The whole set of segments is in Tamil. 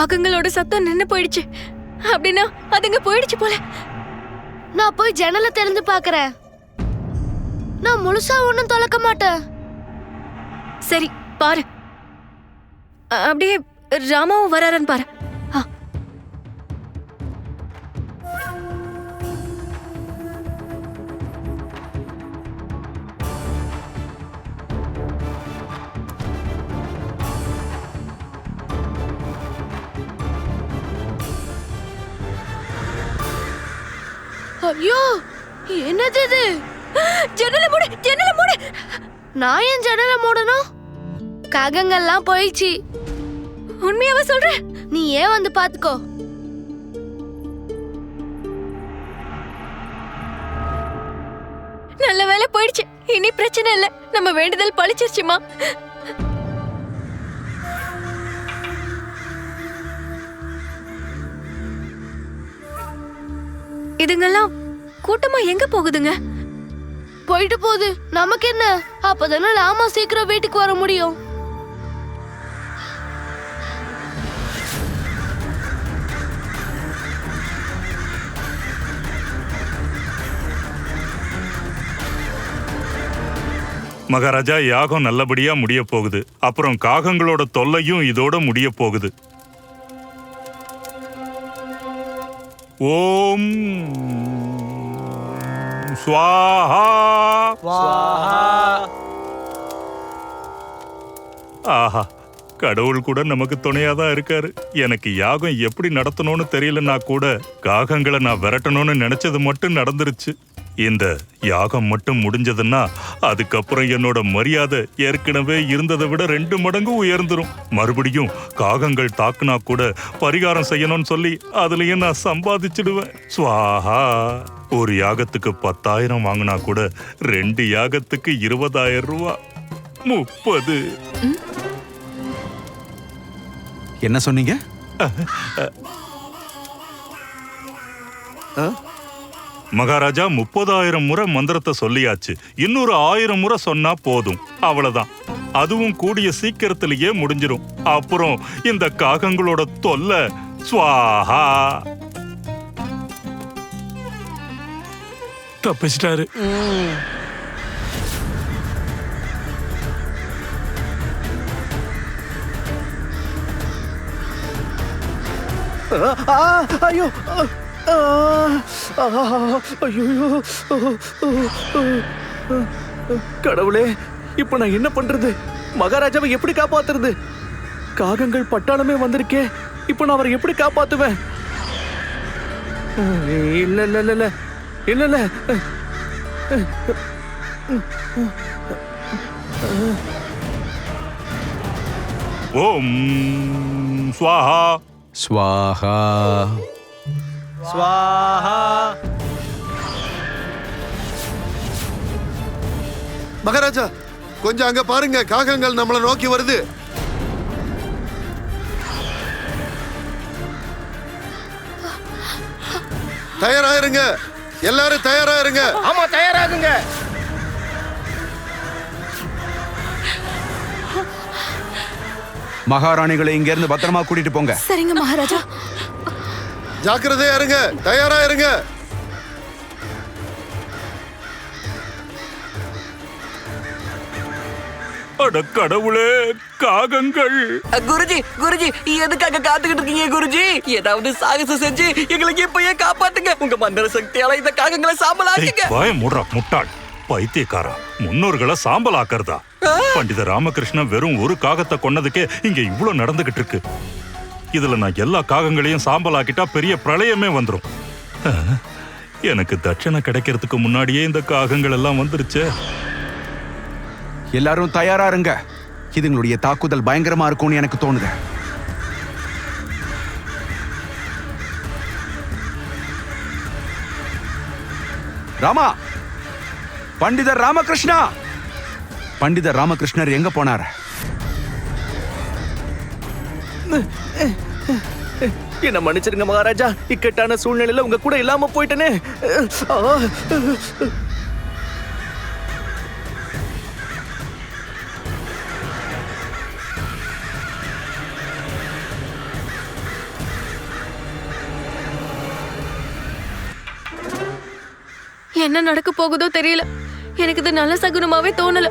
காகங்களோட சத்தம் நின்னு போயிடுச்சு. அப்படின்னா அதுங்க போயிடுச்சு போல. நான் போய் ஜன்னலை திறந்து பார்க்கறேன். நான் முழுசா ஒன்றும் தொலைக்க மாட்டேன். சரி பாரு. அப்படியே ராமாவும் வராரன்னு பாரு. ஐயோ என்னது இது? ஜன்னலை மூடு ஜன்னலை மூடு. நான் ஏன் ஜன்னலை மூடணும்? காகங்கள்லாம் போயிடுச்சு. உண்மையாவ சொல்ற? நீ ஏன் வந்து பாத்துக்கோ நல்ல வேலை போயிடுச்சு. இனி பிரச்சனை இல்ல. நம்ம வேண்டுதல் பழிச்சிருச்சுமா. இதுங்கெல்லாம் கூட்டமா எங்க போகுதுங்க? போயிட்டு போகுது. நமக்கு என்ன? அப்பதானே லாமா சீக்கிரம் வீட்டுக்கு வர முடியும். மகாராஜா யாகம் நல்லபடியா முடிய போகுது. அப்புறம் காகங்களோட தொல்லையும் இதோட முடிய போகுது. ஓம். ஸ்வாஹா. ஆஹா கடவுள் கூட நமக்கு துணையா தான் இருக்காரு. எனக்கு யாகம் எப்படி நடத்தணும்னு தெரியலன்னா கூட காகங்களை நான் விரட்டணும்னு நினைச்சது மட்டும் நடந்துருச்சு. இந்த யாகம் மட்டும் முடிஞ்சதுன்னா அதுக்கப்புறம் என்னோட மரியாதை ஏற்கனவே இருந்ததை விட ரெண்டு மடங்கு உயர்ந்துரும். மறுபடியும் காகங்கள் தாக்குனா கூட பரிகாரம் செய்யணும்னு சொல்லி அதுலயும் நான் சம்பாதிச்சிடுவேன். ஸ்வாஹா. ஒரு யாகத்துக்கு பத்தாயிரம் வாங்கினா கூட ரெண்டு யாகத்துக்கு இருபதாயிரம் ரூபா. முப்பது. என்ன சொன்னீங்க? மகாராஜா முப்பதாயிரம் முறை மந்திரத்தை சொல்லியாச்சு. இன்னொரு ஆயிரம் முறை சொன்னா போதும். அவ்வளவுதான். அதுவும் கூடிய சீக்கிரத்திலேயே முடிஞ்சிரும். அப்புறம் இந்த காகங்களோட தொல்லை ஸ்வாஹா! தப்பிச்சிட்டாரு ஆ, ஐயோ ஆ, ஐயோ கடவுளே இப்ப நான் என்ன பண்றது? மகாராஜாவை எப்படி காப்பாத்துறது? காகங்கள் பட்டாளமே வந்திருக்கே இப்ப நான் அவரை எப்படி காப்பாத்துவேன்? இல்ல இல்ல இல்ல. இல்ல ஓம் ஸ்வாஹா. ஸ்வாஹா. மகாராஜா கொஞ்சம் அங்க பாருங்க காகங்கள் நம்மள நோக்கி வருது. தயாராயிருங்க. எல்லாரும் தயாராயிருங்க ஆமா தயாராகுங்க. மகாராணிகளை இங்க இருந்து பத்திரமா கூட்டிட்டு போங்க. சரிங்க மகாராஜா. ஜாக்கிரதையா இருங்க தயாராயிருங்க அட கடவுளே காகங்கள். குருஜி குருஜி எதுக்காக காத்துக்கிட்டு இருக்கீங்க குருஜி? ஏதாவது சாகசம் செஞ்சு எங்களுக்கு இப்பயே காப்பாத்துங்க. உங்க மந்திர சக்தியால இந்த காகங்களை சாம்பல் ஆக்குங்க ஏய், வாய மூடுறா முட்டாள். பைத்தியக்காரா. முன்னோர்களை சாம்பல் ஆக்கறதா பண்டித ராமகிருஷ்ணன் வெறும் ஒரு காகத்தை கொன்னதுக்கே இங்க இவ்ளோ நடந்துகிட்டு இருக்கு. இதுல நான் எல்லா காகங்களையும் சாம்பல் ஆக்கிட்டா பெரிய பிரளயமே வந்துரும். அஹ், எனக்கு தட்சணை கிடைக்கிறதுக்கு முன்னாடியே இந்த காகங்கள் எல்லாம் வந்துருச்சே. எல்லாரும் தயாரா இருங்க. இதுங்களுடைய தாக்குதல் பயங்கரமா இருக்கும்னு எனக்கு தோணுது. ராமா! பண்டிதர் ராமகிருஷ்ணா! பண்டிதர் ராமகிருஷ்ணர் எங்க போனார்? என்ன மன்னிச்சிருங்க மகாராஜா. இக்கட்டான சூழ்நிலையில உங்க கூட இல்லாம போயிட்டனே. என்ன நடக்க போகுதோ தெரியல. எனக்கு இது நல்ல சகுனமாவே தோணல.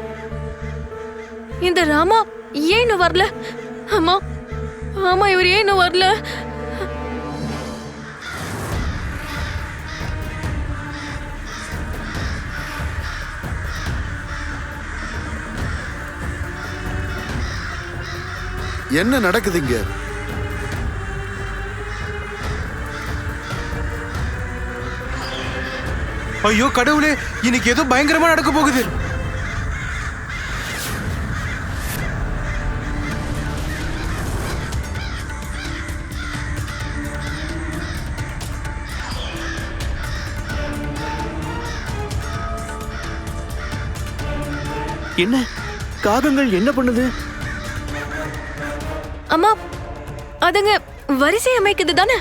இந்த ராமா ஏன் இன்னும் வரல? ஆமா ஆமா இவர் ஏன் இன்னும் வரல? என்ன நடக்குதுங்க ஐயோ கடவுளே இன்னைக்கு ஏதோ பயங்கரமா நடக்க போகுது. என்ன? காகங்கள் என்ன பண்ணுது? அம்மா அதுங்க வரிசை அமைக்குது தானே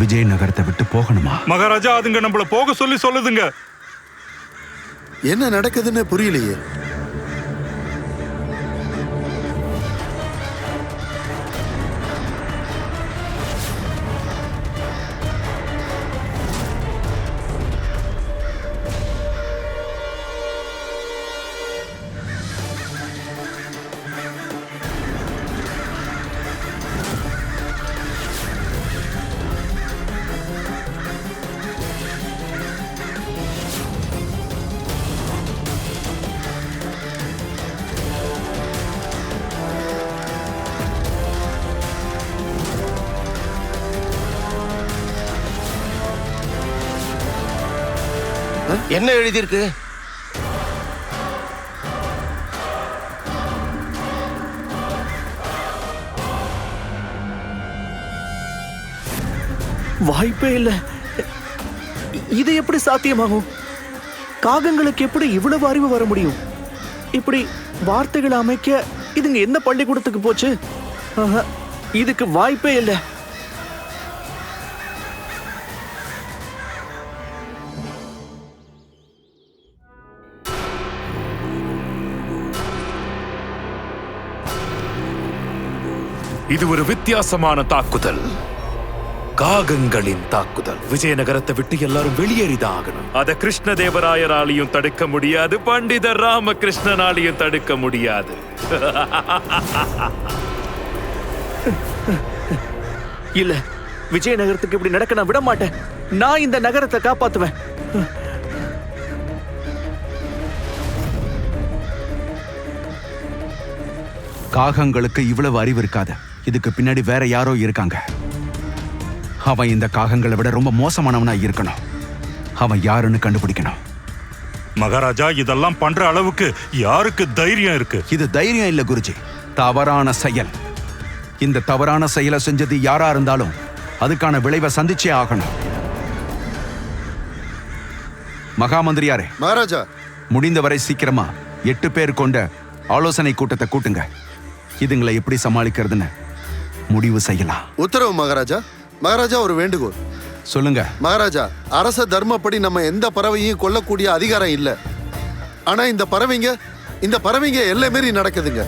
விஜயநகரத்தை விட்டு போகணுமா? மகாராஜா அதுங்க நம்மள போக சொல்லி சொல்லுதுங்க. என்ன நடக்குதுன்னு புரியலையே. என்ன எழுதியிருக்கு? வாய்ப்பே இல்லை. இது எப்படி சாத்தியமாகும்? காகங்களுக்கு எப்படி இவ்வளவு அறிவு வர முடியும்? இப்படி வார்த்தைகளை அமைக்க இதுங்க எந்த பள்ளிக்கூடத்துக்கு போச்சு? ஆஹா, இதுக்கு வாய்ப்பே இல்லை. இது ஒரு வித்தியாசமான தாக்குதல். காகங்களின் தாக்குதல். விஜயநகரத்தை விட்டு எல்லாரும் வெளியேறிதான் ஆகணும் அத கிருஷ்ணதேவராயராலையும் தடுக்க முடியாது. பண்டிதர் ராமகிருஷ்ணனாலையும் தடுக்க முடியாது. இல்ல விஜயநகரத்துக்கு இப்படி நடக்க நான் விட மாட்டேன். நான் இந்த நகரத்தை காப்பாத்துவேன். காகங்களுக்கு இவ்வளவு அறிவு இருக்காது. இதுக்கு பின்னாடி வேற யாரோ இருக்காங்க. அவன் இந்த காகங்களை விட ரொம்ப மோசமானவனா இருக்கணும். அவன் யாருன்னு கண்டுபிடிக்கணும். மகாராஜா இதெல்லாம் பண்ற அளவுக்கு யாருக்கு தைரியம் இருக்கு? இது தைரியம் இல்ல குருஜி. தவறான செயல். இந்த தவறான செயலை செஞ்சது யாரா இருந்தாலும் அதுக்கான விளைவை சந்திச்சே ஆகணும். மகாமந்திரியாரே மகாராஜா. முடிந்தவரை சீக்கிரமா எட்டு பேர் கொண்ட ஆலோசனை கூட்டத்தை கூட்டுங்க. இதுங்களை எப்படி சமாளிக்கிறதுன்னு முடிவு செய்யலாம். உத்தரவு மகாராஜா. மகாராஜா ஒரு வேண்டுகோள். சொல்லுங்க. மகாராஜா அரச தர்மப்படி நம்ம எந்த பறவையும் கொல்லக்கூடிய அதிகாரம் இல்ல. ஆனா இந்த பறவைங்க இந்த பறவைங்க எல்லை மீறி நடக்குதுங்க.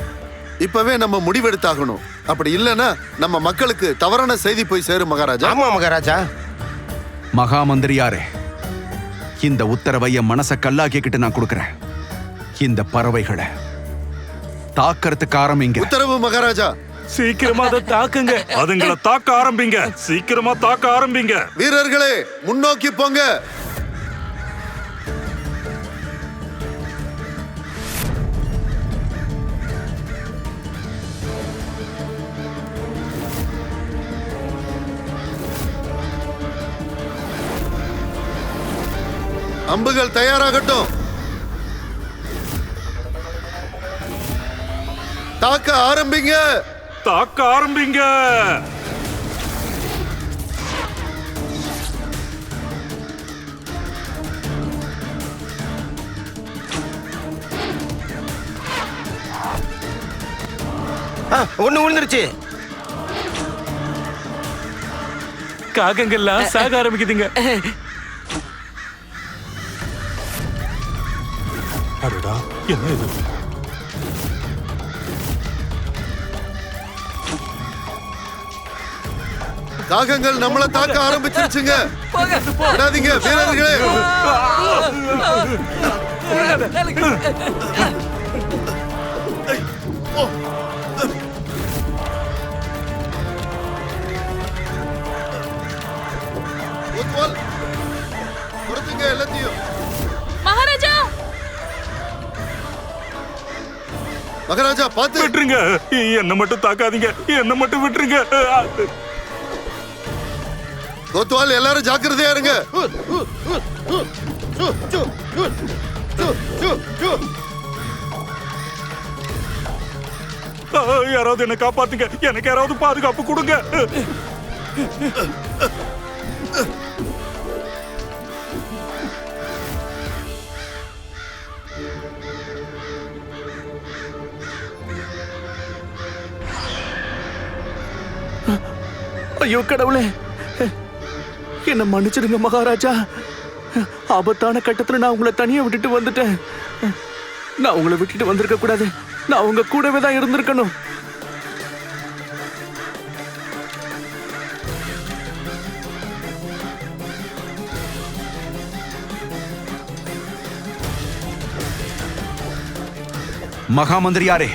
இப்பவே நம்ம முடிவெடுத்தாகணும். அப்படி இல்லைன்னா நம்ம மக்களுக்கு தவறான செய்தி போய் சேரும் மகாராஜா. ஆமா மகாராஜா. மகாமந்திரியாரே இந்த உத்தரவை என் மனசை கல்லாக்கிக்கிட்டு நான் கொடுக்குறேன். இந்த பறவைகளை தாக்கறதுக்கு ஆரம்பிங்க. உத்தரவு மகாராஜா. சீக்கிரமா அதை தாக்குங்க. அதுங்களை தாக்க ஆரம்பிங்க. சீக்கிரமா தாக்க ஆரம்பிங்க. வீரர்களே முன்னோக்கி போங்க. அம்புகள் தயாராகட்டும். தாக்க ஆரம்பிங்க. தாக்க ஆரம்பிங்க. ஆ, ஒண்ணு விழுந்துருச்சு காகங்கள்லாம் சாக ஆரம்பிக்குதுங்க. அடடா என்ன இது? காகங்கள் நம்மள தாக்க ஆரம்பிச்சிருச்சுங்க விடாதீங்க வீரர்களே எல்லாத்தையும் மகாராஜா மகாராஜா பார்த்து விட்டுருங்க என்ன மட்டும் தாக்காதீங்க என்ன மட்டும் விட்டுருங்க கோத்துவால் எல்லாரும் ஜாக்கிரதையா இருங்க. யாராவது என்ன காப்பாத்துங்க. எனக்கு யாராவது பாதுகாப்பு கொடுங்க. ஐயோ கடவுளே. என்ன மன்னிச்சிடுங்க மகாராஜா. ஆபத்தான கட்டத்துல நான் உங்களை தனியா விட்டுட்டு வந்துட்டேன். நான் உங்களை விட்டுட்டு வந்திருக்க கூடாது. நான் உங்க கூடவே தான் இருந்திருக்கணும். மகாமந்திரியாரே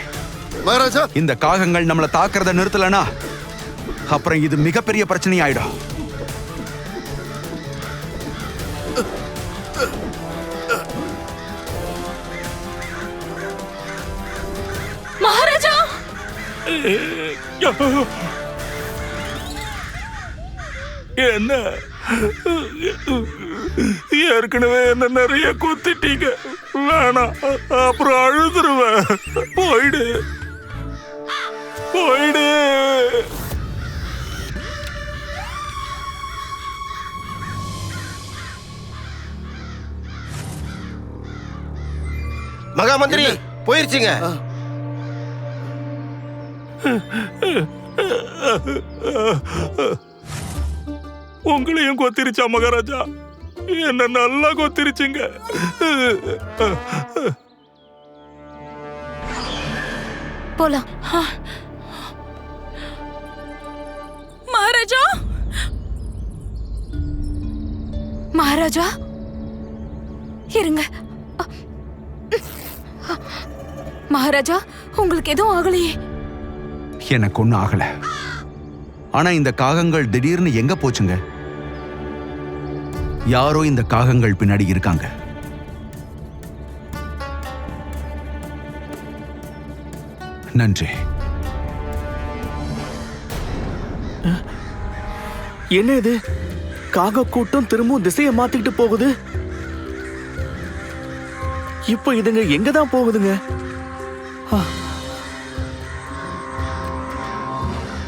மகாராஜா. இந்த காகங்கள் நம்மள தாக்குறத நிறுத்தலனா? அப்புறம் இது மிகப்பெரிய பிரச்சனை ஆயிடும் என்ன? ஏற்கனவே என்ன நிறைய குத்திட்டீங்க. வேணாம் அப்புறம் அழுதுருவேன். போயிடு. போயிடு. மகாமந்திரி போயிருச்சுங்க. உங்களையும் கொத்திருச்சா மகாராஜா? என்ன நல்லா கொத்திருச்சுங்க. போலாம். மகாராஜா? மகாராஜா? இருங்க. மகாராஜா உங்களுக்கு எதுவும் ஆகலையே. எனக்கு ஒண்ணும் ஆகல. ஆனா இந்த காகங்கள் திடீர்னு எங்க போச்சுங்க? யாரோ இந்த காகங்கள் பின்னாடி இருக்காங்க. நன்றி. என்ன இது? காக கூட்டம் திரும்பவும் திசையை மாத்திக்கிட்டு போகுது? இப்போ இதுங்க எங்க தான் போகுதுங்க?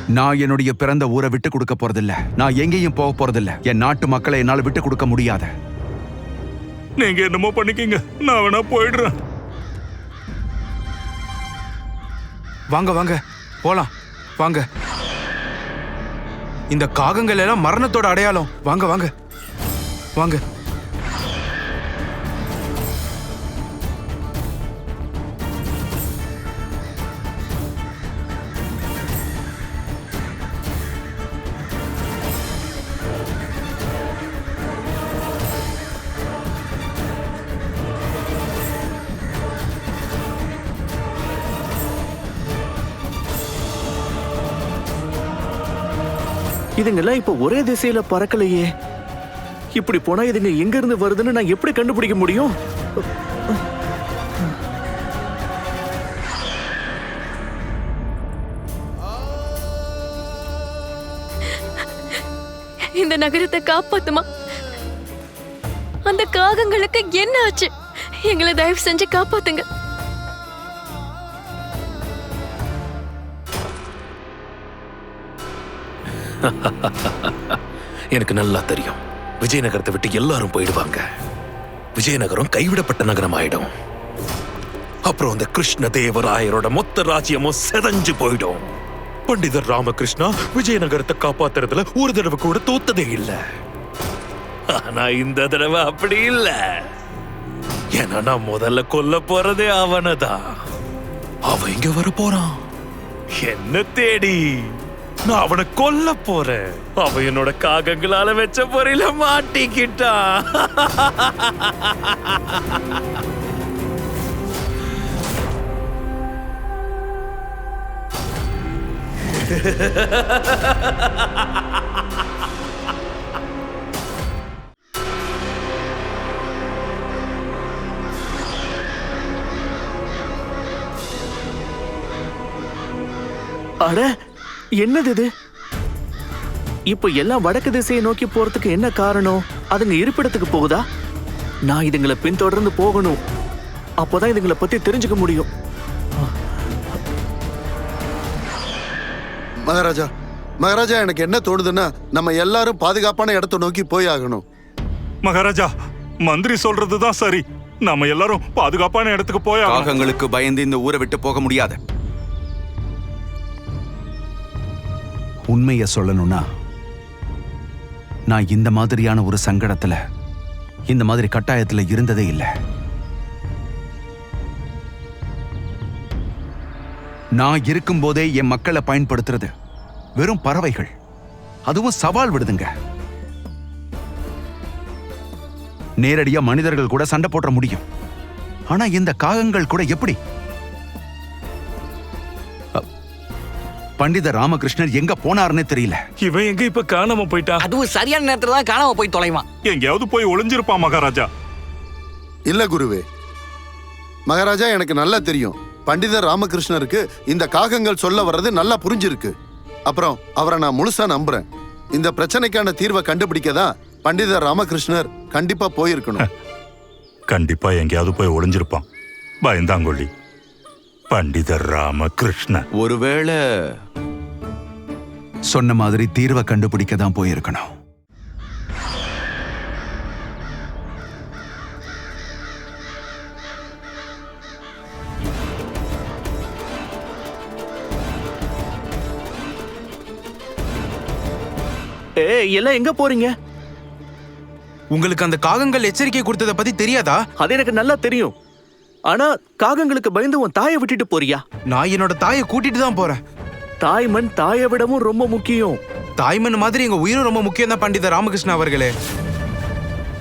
நான் என்னுடைய பிறந்த ஊரை விட்டு கொடுக்க போறதில்ல. நான் எங்கேயும் போக போறதில்ல. என் நாட்டு மக்களை என்னால விட்டு கொடுக்க முடியாத. நீங்க என்னமோ பண்ணிக்கிங்க. நான் வேணா போயிடுறேன். வாங்க வாங்க. போலாம். வாங்க. இந்த காகங்கள் எல்லாம் மரணத்தோட அடையாளம். வாங்க வாங்க. வாங்க. இதுங்கெல்லாம் இப்ப ஒரே திசையில பறக்கலையே. இப்படி போனா இதுங்க எங்க இருந்து வருதுன்னு நான் எப்படி கண்டுபிடிக்க முடியும்? இந்த நகரத்தை காப்பாத்துமா? அந்த காகங்களுக்கு என்ன ஆச்சு? எங்களை தயவு செஞ்சு காப்பாத்துங்க. எனக்கு நல்லா தெரியும். விஜயநகரத்தை விட்டு எல்லாரும் போயிடுவாங்க. விஜயநகரம் கைவிடப்பட்ட நகரம் ஆயிடும் அப்புறம் அந்த கிருஷ்ண தேவராயரோட மொத்த ராஜ்யமும் செதஞ்சு போயிடும். பண்டிதர் ராமகிருஷ்ணா விஜயநகரத்தை காப்பாத்துறதுல ஒரு தடவை கூட தோத்ததே இல்ல. ஆனா இந்த தடவை அப்படி இல்ல. ஏன்னா நான் முதல்ல கொல்ல போறதே அவனதான். அவன் இங்க வர போறான். என்ன தேடி. நான் அவனை கொல்ல போறேன். அவன் என்னோட காகங்களால வச்ச பொறையில மாட்டிக்கிட்டான் அட என்னது இது? இப்போ எல்லாம் வடக்கு திசையை நோக்கி போறதுக்கு என்ன காரணம்? அதுங்க இருப்பிடத்துக்கு போகுதா? நான் இதுங்களை பின்தொடர்ந்து போகணும். அப்போதான் இதுங்களை பத்தி தெரிஞ்சுக்க முடியும். மகாராஜா மகாராஜா எனக்கு என்ன தோணுதுன்னா நம்ம எல்லாரும் பாதுகாப்பான இடத்தை நோக்கி போய் ஆகணும். மகாராஜா மந்திரி சொல்றதுதான் சரி. நாம எல்லாரும் பாதுகாப்பான இடத்துக்கு போய் ஆகணும். காகங்களுக்கு பயந்து இந்த ஊரை விட்டு போக முடியாது. உண்மைய சொல்லணும்னா நான் இந்த மாதிரியான ஒரு சங்கடத்துல இந்த மாதிரி கட்டாயத்துல இருந்ததே இல்லை. நான் இருக்கும்போதே என் மக்களை பயன்படுத்துறது வெறும் பறவைகள். அதுவும் சவால் விடுதுங்க. நேரடியா மனிதர்கள் கூட சண்டை போட முடியும். ஆனா இந்த காகங்கள் கூட எப்படி? பண்டித ராமகிருஷ்ணர் எங்க போனாருன்னே தெரியல. இவன் எங்க இப்ப காணாம போயிட்டான் அதுவும் சரியான நேரத்துல தான் காணாம போய் தொலைவான். எங்கேயாவது போய் ஒளிஞ்சிருப்பான் மகாராஜா. இல்ல குருவே. மகாராஜா எனக்கு நல்லா தெரியும். பண்டிதர் ராமகிருஷ்ணருக்கு இந்த காகங்கள் சொல்ல வர்றது நல்லா புரிஞ்சிருக்கு. அப்புறம் அவரை நான் முழுசா நம்புறேன். இந்த பிரச்சனைக்கான தீர்வை கண்டுபிடிக்க தான் பண்டிதர் ராமகிருஷ்ணர் கண்டிப்பா போயிருக்கணும். கண்டிப்பா எங்கேயாவது போய் ஒளிஞ்சிருப்பான். பயந்தாங்கொள்ளி பண்டிதர் ராமகிருஷ்ண. ஒருவேளை சொன்ன மாதிரி தீர்வை கண்டுபிடிக்க தான் போயிருக்கணும். ஏ எல்லாம் எங்க போறீங்க? உங்களுக்கு அந்த காகங்கள் எச்சரிக்கை கொடுத்ததை பத்தி தெரியாதா? அது எனக்கு நல்லா தெரியும். ஆனா காகங்களுக்கு பயந்து உன் தாயை விட்டுட்டு போறியா? நான் என்னோட தாயை கூட்டிட்டு தான் போறேன். தாய்மண் தாயை விடவும் ரொம்ப முக்கியம். தாய்மன் மாதிரி எங்க உயிரும் ரொம்ப முக்கியம் தான் பண்டித ராமகிருஷ்ணா அவர்களே.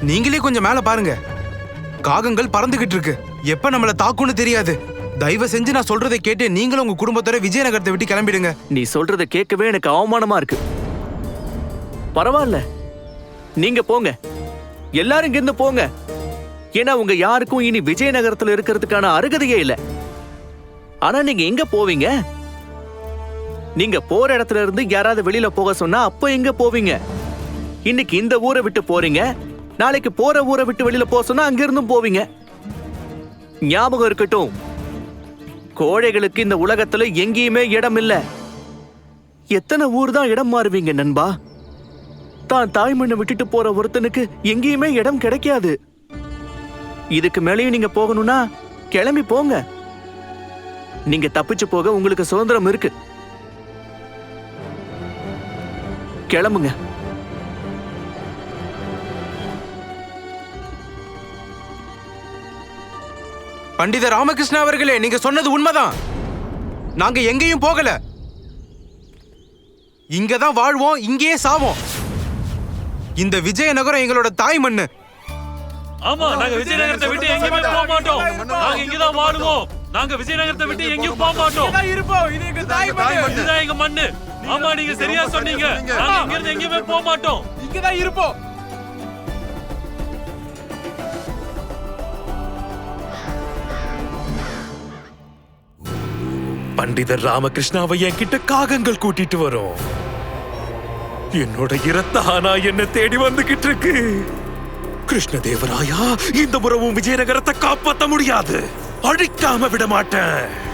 நீங்களே கொஞ்சம் மேல பாருங்க. காகங்கள் பறந்துகிட்டு இருக்கு. எப்ப நம்மள தாக்கும்னு தெரியாது. தயவு செஞ்சு நான் சொல்றதை கேட்டு நீங்களும் உங்க குடும்பத்தோட விஜயநகரத்தை விட்டு கிளம்பிடுங்க. நீ சொல்றத கேட்கவே எனக்கு அவமானமா இருக்கு. பரவாயில்ல. நீங்க போங்க. எல்லாரும் இங்கிருந்து போங்க. ஏன்னா உங்க யாருக்கும் இனி விஜயநகரத்துல இருக்கிறதுக்கான அருகதையே இல்ல. ஆனா நீங்க எங்க போவீங்க? நீங்க போற இடத்துல இருந்து யாராவது வெளியில போக சொன்னா அப்ப எங்க போவீங்க? இன்னைக்கு இந்த ஊரை விட்டு போறீங்க. நாளைக்கு போற ஊரை விட்டு வெளியில போக சொன்னா அங்கிருந்தும் போவீங்க. ஞாபகம் இருக்கட்டும். கோழைகளுக்கு இந்த உலகத்துல எங்கேயுமே இடம் இல்ல. எத்தனை ஊர் தான் இடம் மாறுவீங்க நண்பா? தான் தாய்மண்ணை விட்டுட்டு போற ஒருத்தனுக்கு எங்கேயுமே இடம் கிடைக்காது. இதுக்கு மேலேயும் நீங்க போகணும்னா கிளம்பி போங்க. நீங்க தப்பிச்சு போக உங்களுக்கு சுதந்திரம் இருக்கு. கிளம்புங்க. பண்டித ராமகிருஷ்ணா அவர்களே நீங்க சொன்னது உண்மைதான். நாங்க எங்கேயும் போகல. இங்கதான் வாழ்வோம் இங்கேயே சாவோம். இந்த விஜயநகரம் எங்களோட தாய் மண்ணு. ஆமா நாங்க விஜயநகரத்தை விட்டு எங்கேயுமே போக மாட்டோம். நாங்க இங்கதான் வாழுவோம். நாங்க விஜயநகரத்தை விட்டு எங்கேயும் போக மாட்டோம். இருப்போம். இது எங்க தாய் இதுதான் எங்க மண்ணு. ஆமா நீங்க சரியா சொன்னீங்க. நாங்க இங்க இருந்து எங்கேயுமே போக மாட்டோம். இங்கதான் இருப்போம். பண்டிதர் ராமகிருஷ்ணாவை என்கிட்ட காகங்கள் கூட்டிட்டு வரும். என்னோட இரத்தானா என்ன தேடி வந்துகிட்டு இருக்கு. கிருஷ்ணதேவராயா இந்த முறவும் விஜயநகரத்தை காப்பாற்ற முடியாது. அழிக்காம விட மாட்டேன்.